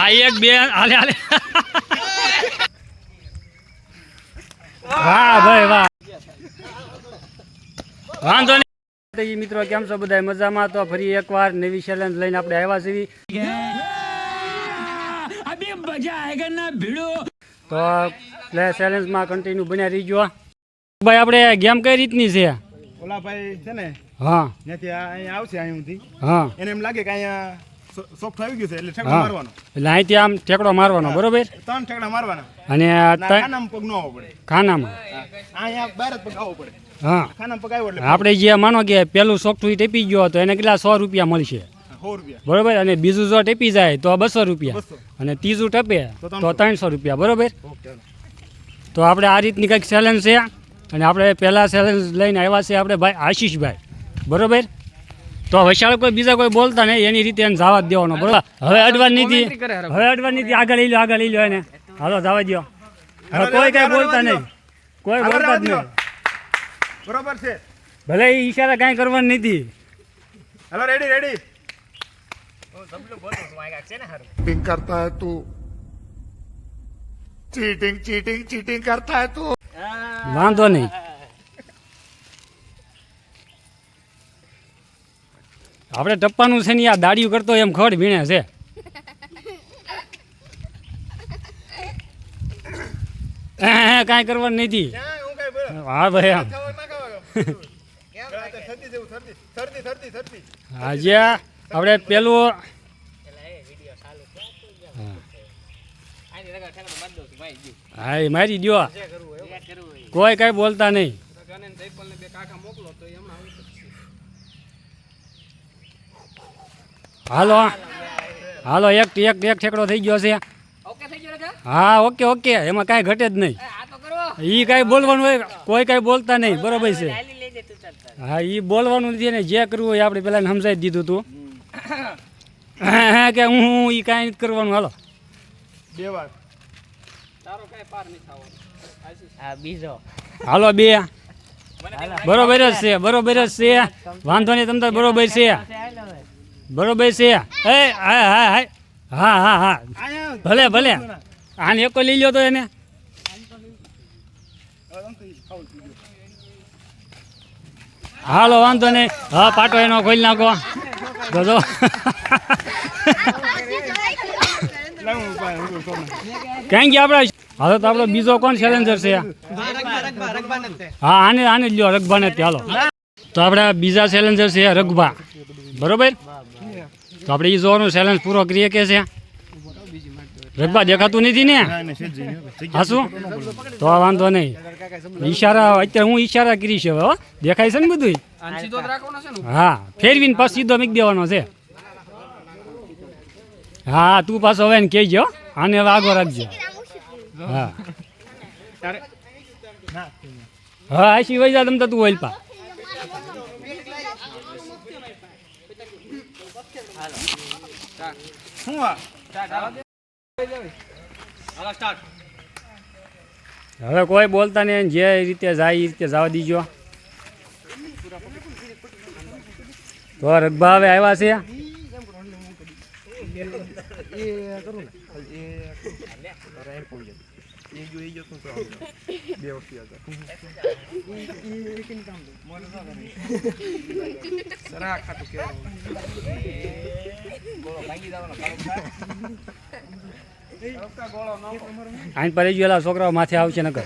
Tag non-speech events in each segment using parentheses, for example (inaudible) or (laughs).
આ એક બે હાલે હાલે. વાહ ભાઈ વાહ. વાંધો નહીં. મિત્રો કેમ છો બધા મજામાં? તો ફરી એકવાર નવી ચેલેન્જ લઈને આપણે આવ્યા છીએ. તો પ્લે ચેલેન્જમાં કન્ટિન્યુ બન્યા રહીજો. ભાઈ આપણે ગેમ કઈ રીતની છે? ઓલા ભાઈ છે ને હા. ત્યાંથી અહીંયા આવશે અહીંથી. હા. એને એમ લાગે કે અહીંયા સોફ્ટ આવી ગયું છે એટલે ઠેકડો મારવાનો. એટલે અહીંથી આમ ઠેકડો મારવાનો બરોબર? ત્રણ ઠેકડા મારવાના. અને ખાનામાં પગ નો આવવો પડે. ખાનામાં. અહીંયા બહાર જ પગ આવવો પડે. હા. ખાનામાં પગ આવ્યો એટલે આપણે જે માનો કે પેલું સોફ્ટવેર ટેપી ગયો તો એને કેટલા સો રૂપિયા મળશે? બરોબર? અને બીજું જો ટેપી જાય તો બસો રૂપિયા. અને ત્રીજું ટપે તો તો ત્રણસો રૂપિયા બરોબર? તો આપણે આ રીતની કંઈક ચેલેન્જ છે. અને આપણે પહેલા ચેલેન્જ લઈને આવ્યા છે આપણે ભાઈ આશીષભાઈ. બરોબર? તો વૈશાળ કોઈ બીજા કોઈ બોલતા નહીં એની રીતે એને જવા દેવાનો બરોબર? હવે અડવાન નીતિ હવે અડવાન નીતિ આગળ લઈ લો આગળ લઈ લો એને. હાલો જવા દો હવે કોઈ કઈ બોલતા નહીં. કોઈ બોલતા જ નહીં. બરોબર છે. ભલે ઈશારા કઈ કરવાની નથી હેલો રેડી રેડી ચીટિંગ કરતા હે તું. ચીટિંગ ચીટિંગ ચીટિંગ કરતા હે તું. વાંધો નહીં. આપણે ટપ્પાનું છે ને આ દાડિયું કરતો એમ ખડ ભીણે છે. હે, હે, કાંઈ કરવાનું નથી. હું કઈ બોલો. હા ભાઈ આમ. આપણે પેલું હા. એ મારી દ્યો. કોઈ કઈ બોલતા નહીં. હાલો. હાલો એક એક એક ઠેકડો થઈ ગયો છે. હા ઓકે ઓકે. એમાં કાંઈ ઘટે જ નહીં. એ કાંઈ બોલવાનું હોય કોઈ કાંઈ બોલતા નહીં. બરોબર છે. હા એ બોલવાનું નથી ને જે કરવું હોય આપણે પેલા સમજાવી દીધું તું. કે હું હું એ કાંઈ નથી કરવાનું. હાલો. બે વાર. હાલો બે. બરોબર જ છે બરોબર જ છે. વાંધો નહીં તમને બરોબર છે. બરોબર છે. હા હા હા. હા હા ભલે ભલે. આને એક લઈ લ્યો તો એને. હાલો, વાંધો નહીં. હા, પાટો એનો ખોલી નાખો. જો. ક્યાં ગયા આપણે? હવે તો આપણો બીજો કોણ ચેલેન્જર છે? હા, આને આને જ લ્યો રગભાને જ. હાલો. તો આપણે બીજા ચેલેન્જર છે રગભા. બરોબર? તો આપણે એ જોવાનું ચેલેન્જ પૂરો કરીએ કે છે? રગભા દેખાતું નથી ને? હા શું તો વાંધો નહીં. ઈશારા અત્યારે હું ઈશારા કરી છે હવે હો. દેખાય છે ને બધું હા ફેરવીને પાછો સીધો મીક દેવાનો છે. હા તું પાછો હવે ને કહેજો હો. આને હવે આગળ રાખજો. હા. હા આશી વૈજા તમ તો તું ઓલપા. શું આ? હવે કોઈ બોલતા નહીં જે રીતે જાય એ રીતે જવા દીજો. તો રગભા હવે આવ્યા છે? આઈન પર ગયેલા છોકરાઓ માથે આવશે નકર.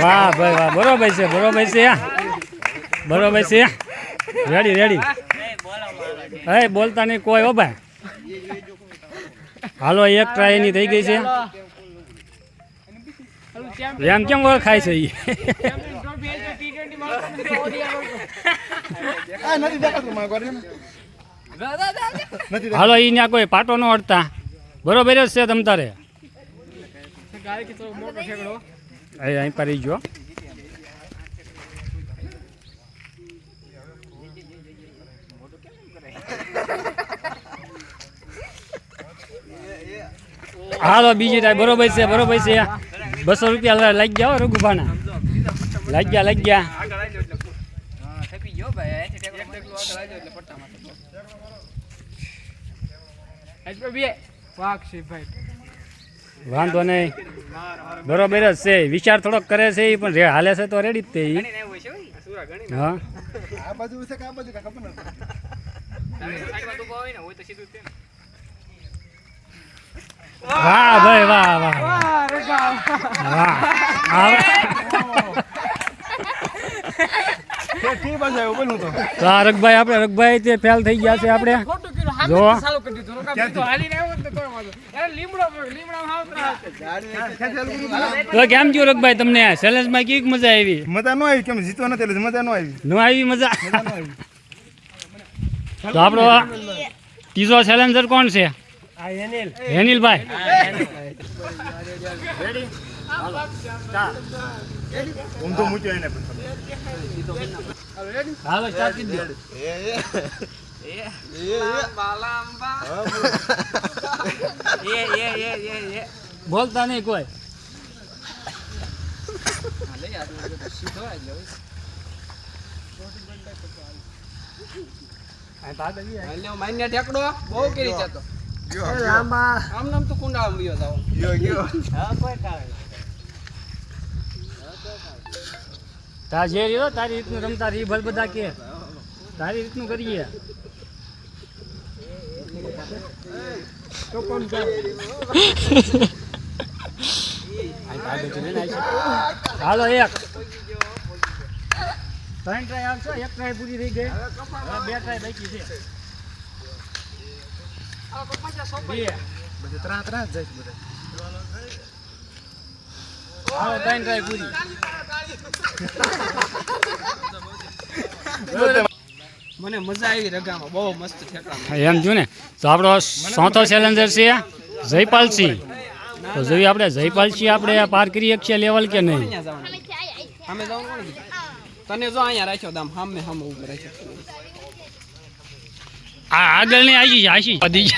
વાહ ભાઈ વાહ. બરોબર છે બરોબર છે બરોબર છે રેડી રેડી હે બોલતા નહીં કોઈ હો ભાઈ. હાલો એક ટ્રાય એની થઈ ગઈ છે. એમ કેમ છે મારા ઘરે. નથી હાલો ઈ ત્યાં કોઈ પાટો ન અડતા બરોબર જ છે તમ તારે. અહીં અહીં પર જો. હાલો બીજી ટાઈમ બરોબર છે બરોબર છે. બસો રૂપિયા લાગી ગયા હો રઘુભાના. લાગી ગયા લાગી ગયા. વાંધો નહીં. બરોબર જ છે. વિચાર થોડોક કરે છે એ પણ હાલે છે તો રેડી જ તે ઈ. ગણી ને એવું છે હોય હા વાહ ભાઈ વાહ વાહ વાહ. રગભાઈ આપણે રગભાઈ તે ફેલ થઈ ગયા છે આપણે. જો. તો કેમ થયું રગભાઈ તમને? ચેલેન્જમાં કેવી મજા આવી? મજા ન આવી કેમ? જીતવા નથી એટલે મજા ન આવી. ન આવી મજા? તો આપણો ત્રીજો ચેલેન્જર કોણ છે? હેનિલભાઈ હું તો મૂક્યો એને હાલો સ્ટાર્ટ કરી દો બોલતા નહીં કોઈ. માન્ય ઠેકડો. બહુ કેરી છે તો આમ નામ તો કુંડા આમ જાવ ગયો ગયો તાર જે રહ્યો તારી રીતનું રમતા રહી ભલ બધા કે. તારી રીતનું કરીએ. હાલો એક. ત્રણ ટ્રાય આવશે એક ટ્રાય પૂરી થઈ ગઈ. બે ટ્રાય બાકી છે. બધે ત્રણ ત્રણ જ જાય બધા હાલો ત્રણ ટ્રાય પૂરી મને મજા આવી રગામાં બહુ મસ્ત ઠેકડા એમ જો ને? તો આપણો ચોથો ચેલેન્જર છે જયપાલસિંહ તો જોઈએ આપણે જયપાલસિંહ આપણે પાર કરી શકીએ લેવલ કે નહીં? અહીંયા જવાનું. કોણ તને જો અહીંયા રાખ્યો દામ સામે સામે ઊભો રાખ્યો. આ આગળ નહીં આશી આશી. વધી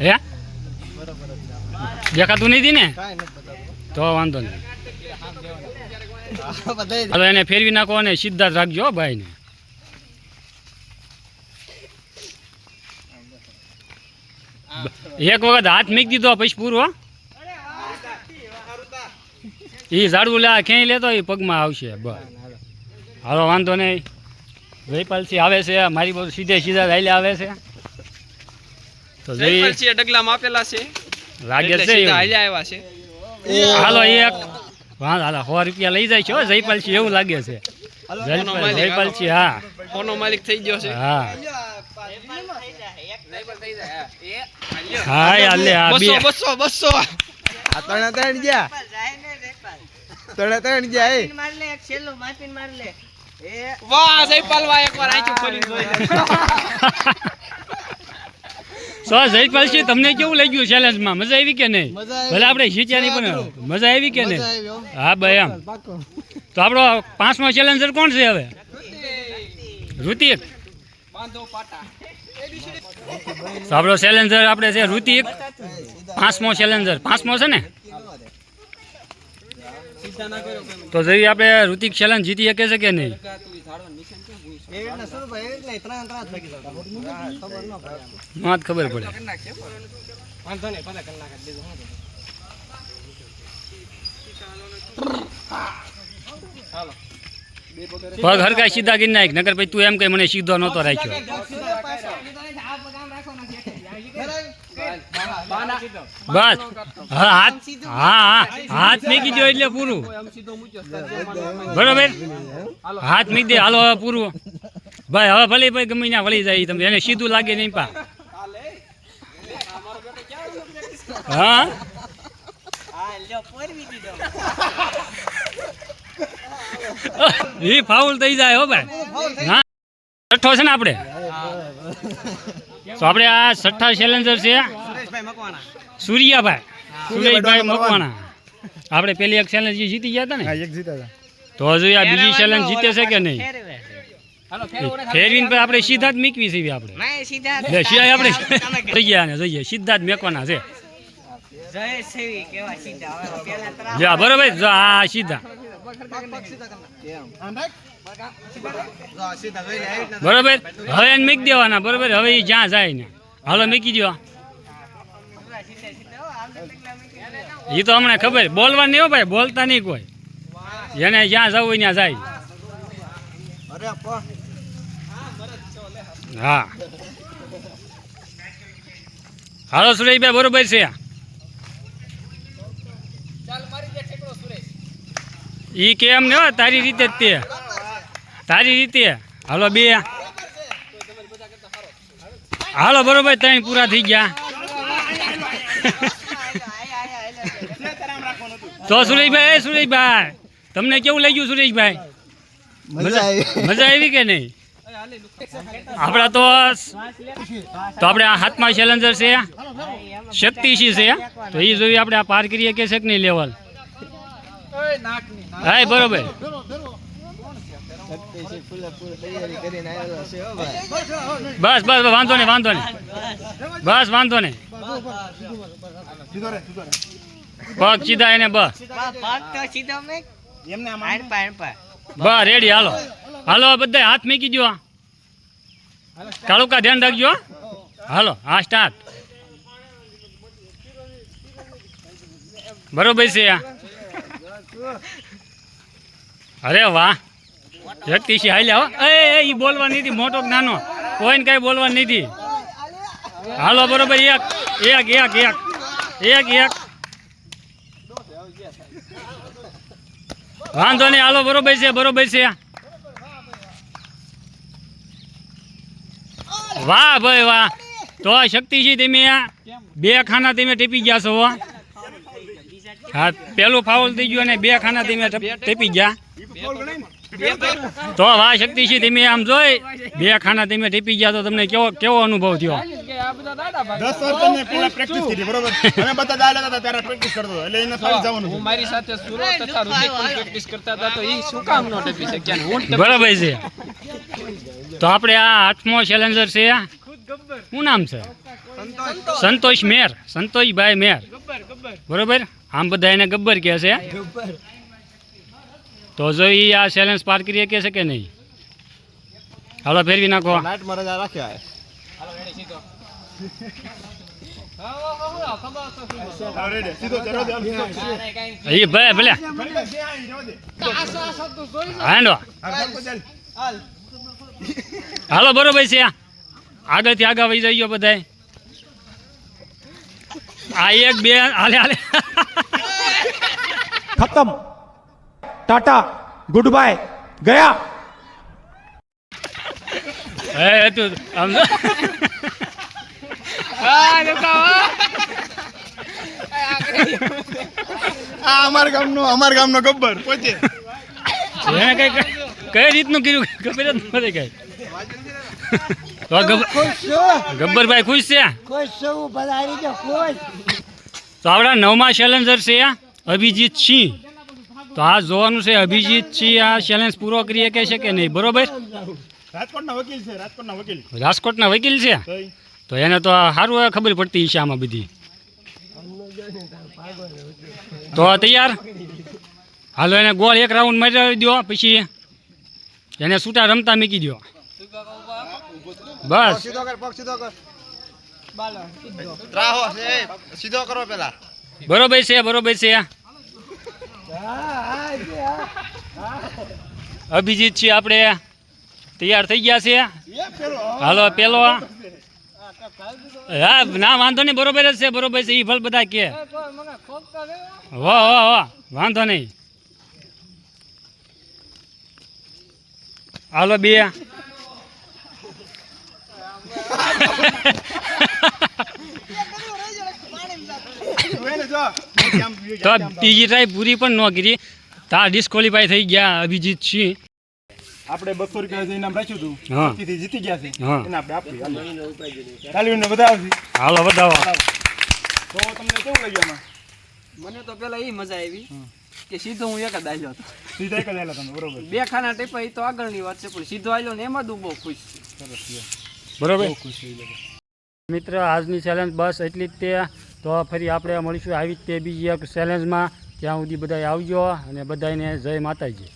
હે? દેખાતું નથી ને? તો વાંધો નહીં. હવે એને ફેરવી નાખો અને સીધા રાખજો ભાઈને. એક વખત હાથ મીક દીધો, પછી પૂરો એ ઝાડવું લે ક્યાંય લેતો એ પગમાં આવશે, બસ. હાલો, વાંધો નહીં. જયપાલસિંહ આવે છે મારી બહુ સીધે સીધા રાયલે આવે છે. તો જયપાલસિંહ ડગલામાં આપેલા છે. લાગે છે સીધા આવ્યા છે. હાલો એક હા હાલો સો રૂપિયા લઈ જાય છે હો જયપાલસિંહ એવું લાગે છે. જયપાલ- જયપાલસિંહ હા. ફોનો માલિક થઈ ગયો છે. હા. હા હાલે હા બસો બસો ત્રણે ત્રણ ગયા. ત્રણે ત્રણ ગયા એ. વાહ (laughs) જયપાલ વાહ એકવાર આંચું ફરીને જોઈ. સો જયપાલસિંહ તમને કેવું લાગ્યું ચેલેન્જમાં મજા આવી કે નહીં? ભલે આપણે શીખ્યાની પણ મજા આવી કે નહીં? હા. ભાઈ એમ. તો આપણો પાંચમો ચેલેન્જર કોણ છે હવે? ઋતિક. બાંધો પાટા. તો આપણો ચેલેન્જર આપણે છે ઋતિક. પાંચમો ચેલેન્જર પાંચમો છે ને? તો જોઈએ આપણે ઋતિક ચેલેન્જ જીતી શકે છે કે નહીં તું ઈ ઝાડવાનું નિશાન કેમ ભૂંઈ છે? માં જ ખબર પડે પગ હરકા સીધા ગીર નાખ નગર ભાઈ તું એમ કઈ મને સીધો નહોતો રાખ્યો બસ. હાથ હા હાથ મૂકી દો એટલે પૂરું. બરોબર? હાથ મૂકી દે હાલો, હવે પૂરું. ભાઈ, હવે ભલે ભાઈ ગમે ના વળી જાય તમે એને સીધું લાગે નહીં પા. હા? એ ફાઉલ થઈ જાય હો ભાઈ. હા. છઠ્ઠો છે ને આપણે? તો આપણે આ છઠ્ઠા ચેલેન્જર છે. સૂર્યાભાઈ. સુરેશભાઈ મકવાણા. આપણે પેલી એક ચેલેન્જ જીતી ગયા હતા ને? એક જીતા હતા તો હજુ આ બીજી ચેલેન્જ જીતે છે કે નહીં? ફેરવીને પછી આપણે સીધા જ મૂકવી છે આપણે. લે, આપણે થઈ ને જઈએ સીધા જ મેકવાના છે. જા બરોબર. જો આ સીધા. બરોબર. હવે એને મૂકી દેવાના. બરોબર. હવે જ્યાં જાય ને. હાલો મૂકી દો એ તો હમણાં ખબર. બોલવા નહીં હો ભાઈ બોલતા નહીં કોઈ. જેને જ્યાં જવું હોય ત્યાં જાય. હા. હાલો સુરેશભાઈ બરોબર છે. એ મારી દે ઠેકડો સુરેશ ઈ કે એમ ને હો, તારી રીતે જ તે. તારી રીતે. હાલો બે. હાલો બરોબર ત્રણ પૂરા થઈ ગયા. તો સુરેશભાઈ સુરેશભાઈ તમને કેવું લાગ્યું સુરેશભાઈ? મજા આવી. મજા આવી કે નહીં? આપણા તો તો આપણે આ હાથમાં ચેલેન્જર છે. શક્તિશી છે. તો એ જોઈ આપણે આ પાર કરીએ કે છે કે નહીં લેવલ? હા બરોબર. શક્તિસિંહ ફૂલે ફૂલ તૈયારી કરીને આવેલો છે હો ભાઈ બસ બસ બસ, વાંધો નહીં વાંધો નહીં. બસ વાંધો નહીં. પગ સીધા એને બસ બસ રેડી હાલો. હાલો બધા હાથ મૂકી દો કાળુકા ધ્યાન રાખજો હો. હાલો હા સ્ટાર્ટ બરોબર છે અરે વાહ. વ્યક્તિ છે હાલ્યા હો. એ એ, ઈ બોલવા નથી મોટો કે નાનો. કોઈને કઈ બોલવા નથી હાલો બરોબર એક એક એક એક એક એક. વાંધો નહીં, હાલો, બરોબર છે બરોબર છે. વાહ ભાઈ વાહ. તો શક્તિજી તમે બે ખાના તમે ટીપી ગયા છો, હા. પેલું ફાઉલ થઈ ગયું અને બે ખાના તમે ટીપી ગયા. તો વાહ, શક્તિજી, તમે આમ જોઈ, બે ખાના તમે ટીપી ગયા તો તમને કેવો કેવો અનુભવ થયો? ચાલી જ ગયા. આ બધા દાડા ભાગી. દસ વર્ષ તમે પેલા પ્રેક્ટિસ કરી બરોબર? અમે બધા દાયલા હતા ત્યારે પ્રેક્ટિસ કરતો એટલે એને ફરી જવાનું હું મારી સાથે સુરત તથા રુધિક પણ પ્રેક્ટિસ કરતા હતા તો ઈ શું કામ નો ટપી શક્યા હું બરાબર છે. તો આપણે આ આઠમો ચેલેન્જર છે શું નામ છે? સંતોષ મેર સંતોષભાઈ મેર. બરોબર? આમ બધા એને ગબ્બર કહે છે. તો જો એ આ ચેલેન્જ પાર કરી કે છે કે નહીં? હાલો ફેરવી નાખો. રાખ્યા એ ભલે ભલે હાંડો હાલો બરોબર છે આગળથી આગળ વહી જઈયો બધાય. આ એક બે હાલે હાલે. ખતમ. ટાટા ગુડ બાય ગયા હે તું અમદાવાદ આ અમારા ગામનો અમારા ગામનો ગબ્બર પોતે. એને કઈ રીતનું કર્યું? ખબર જ નથી કઈ. તો ગબ- ગબ્બરભાઈ ખુશ છે? તો આપણા નવમા ચેલેન્જર છે અભિજીત સિંહ. તો આ જોવાનું છે અભિજીત સિંહ આ ચેલેન્જ પૂરો કરી શકે છે કે નહીં? બરોબર? રાજકોટના વકીલ છે રાજકોટના વકીલ. રાજકોટના વકીલ છે? તો એને તો સારું હવે ખબર પડતી છે આમાં બધી. તો તૈયાર? હાલો, એને ગોળ એક રાઉન્ડ મારી દો પછી એને છૂટા રમતા મૂકી દો બસ. બરોબર છે બરોબર છે. અભિજીત છે આપણે. તૈયાર થઈ ગયા છે. હાલો પેલો હા, ના, વાંધો નહીં, બરોબર જ છે, બરોબર છે એ ફળ બધા કે. વાહ વાહ વાહ, વાંધો નહીં હાલો, બે તું. બીજી ટ્રાય પૂરી પણ ન કરી તા થઈ ગયા, અભિજીત સિંહ આપણે બસો રૂપિયા ઇનામ રાખ્યું હતું હા. જીતી ગયા છે. એને આપણે આપી હાલો. તાલીમને બધા હાલો બતાવો તો તમને કેવું લાગ્યું આમાં? મને તો પેલા એ મજા આવી કે સીધો હું એક જ આવ્યો હતો. સીધા એક જ આવ્યો તમે બરોબર. બે ખાના ટેપા એ તો આગળની વાત છે પણ સીધો આવ્યો ને એમાં જ હું બહુ ખુશ બરોબર? ખુશ મિત્ર આજની ચેલેન્જ બસ એટલી જ તે. તો ફરી આપણે મળીશું આવી જ તે બીજી એક ચેલેન્જમાં ત્યાં સુધી બધા આવજો અને બધાને જય માતાજી.